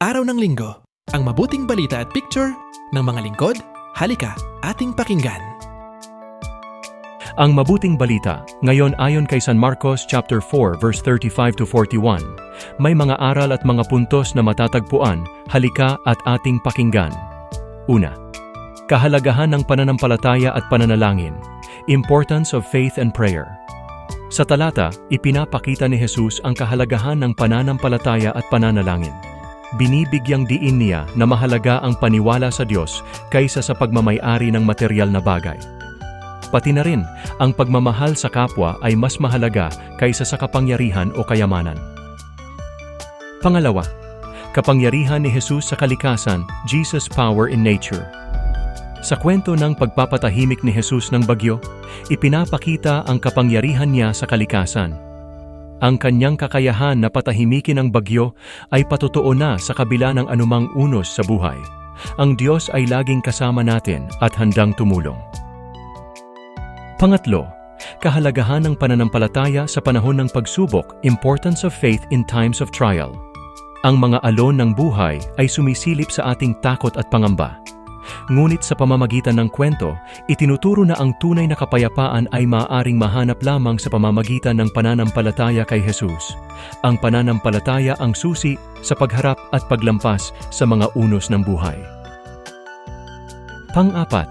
Araw ng linggo, ang mabuting balita at picture ng mga lingkod, halika ating pakinggan. Ang mabuting balita, ngayon ayon kay San Marcos chapter 4 verse 35 to 41, may mga aral at mga puntos na matatagpuan, halika at ating pakinggan. Una, kahalagahan ng pananampalataya at pananalangin, importance of faith and prayer. Sa talata, ipinapakita ni Jesus ang kahalagahan ng pananampalataya at pananalangin. Binibigyang diin niya na mahalaga ang paniwala sa Diyos kaysa sa pagmamayari ng material na bagay. Pati na rin, ang pagmamahal sa kapwa ay mas mahalaga kaysa sa kapangyarihan o kayamanan. Pangalawa, kapangyarihan ni Jesus sa kalikasan, Jesus' power in nature. Sa kwento ng pagpapatahimik ni Jesus ng bagyo, ipinapakita ang kapangyarihan niya sa kalikasan. Ang kanyang kakayahan na patahimikin ang bagyo ay patotoo na sa kabila ng anumang unos sa buhay. Ang Diyos ay laging kasama natin at handang tumulong. Pangatlo, kahalagahan ng pananampalataya sa panahon ng pagsubok, importance of faith in times of trial. Ang mga alon ng buhay ay sumisilip sa ating takot at pangamba. Ngunit sa pamamagitan ng kwento, itinuturo na ang tunay na kapayapaan ay maaaring mahanap lamang sa pamamagitan ng pananampalataya kay Jesus. Ang pananampalataya ang susi sa pagharap at paglampas sa mga unos ng buhay. Pang-apat,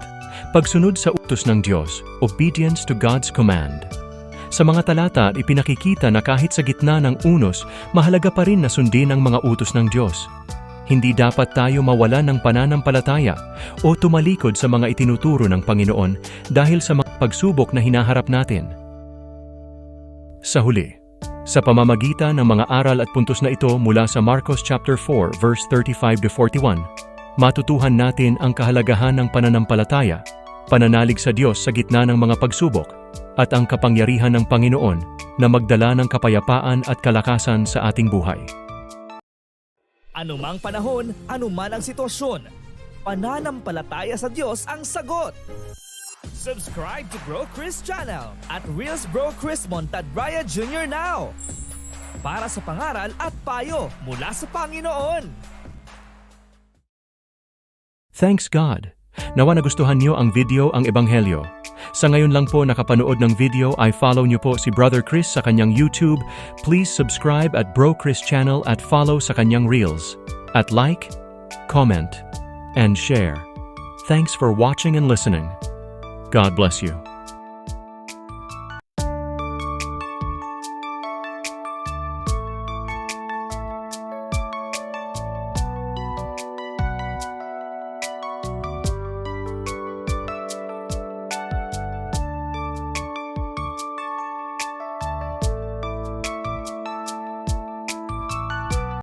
pagsunod sa utos ng Diyos, obedience to God's command. Sa mga talata, ipinakikita na kahit sa gitna ng unos, mahalaga pa rin na sundin ang mga utos ng Diyos. Hindi dapat tayo mawala ng pananampalataya o tumalikod sa mga itinuturo ng Panginoon dahil sa mga pagsubok na hinaharap natin. Sa huli, sa pamamagitan ng mga aral at puntos na ito mula sa Marcos chapter 4 verse 35 to 41, matutuhan natin ang kahalagahan ng pananampalataya, pananalig sa Diyos sa gitna ng mga pagsubok, at ang kapangyarihan ng Panginoon na magdala ng kapayapaan at kalakasan sa ating buhay. Anumang panahon, anuman ang sitwasyon, pananampalataya sa Diyos ang sagot. Subscribe to Bro Chris channel at Reels Bro Chris Montadbraya Jr. now. Para sa pangaral at payo mula sa Panginoon. Thanks God! Nawa nagustuhan niyo ang video ang Ebanghelyo. Sa ngayon lang po nakapanood ng video ay follow niyo po si Brother Chris sa kanyang YouTube. Please subscribe at Bro Chris channel at follow sa kanyang Reels. At like, comment, and share. Thanks for watching and listening. God bless you.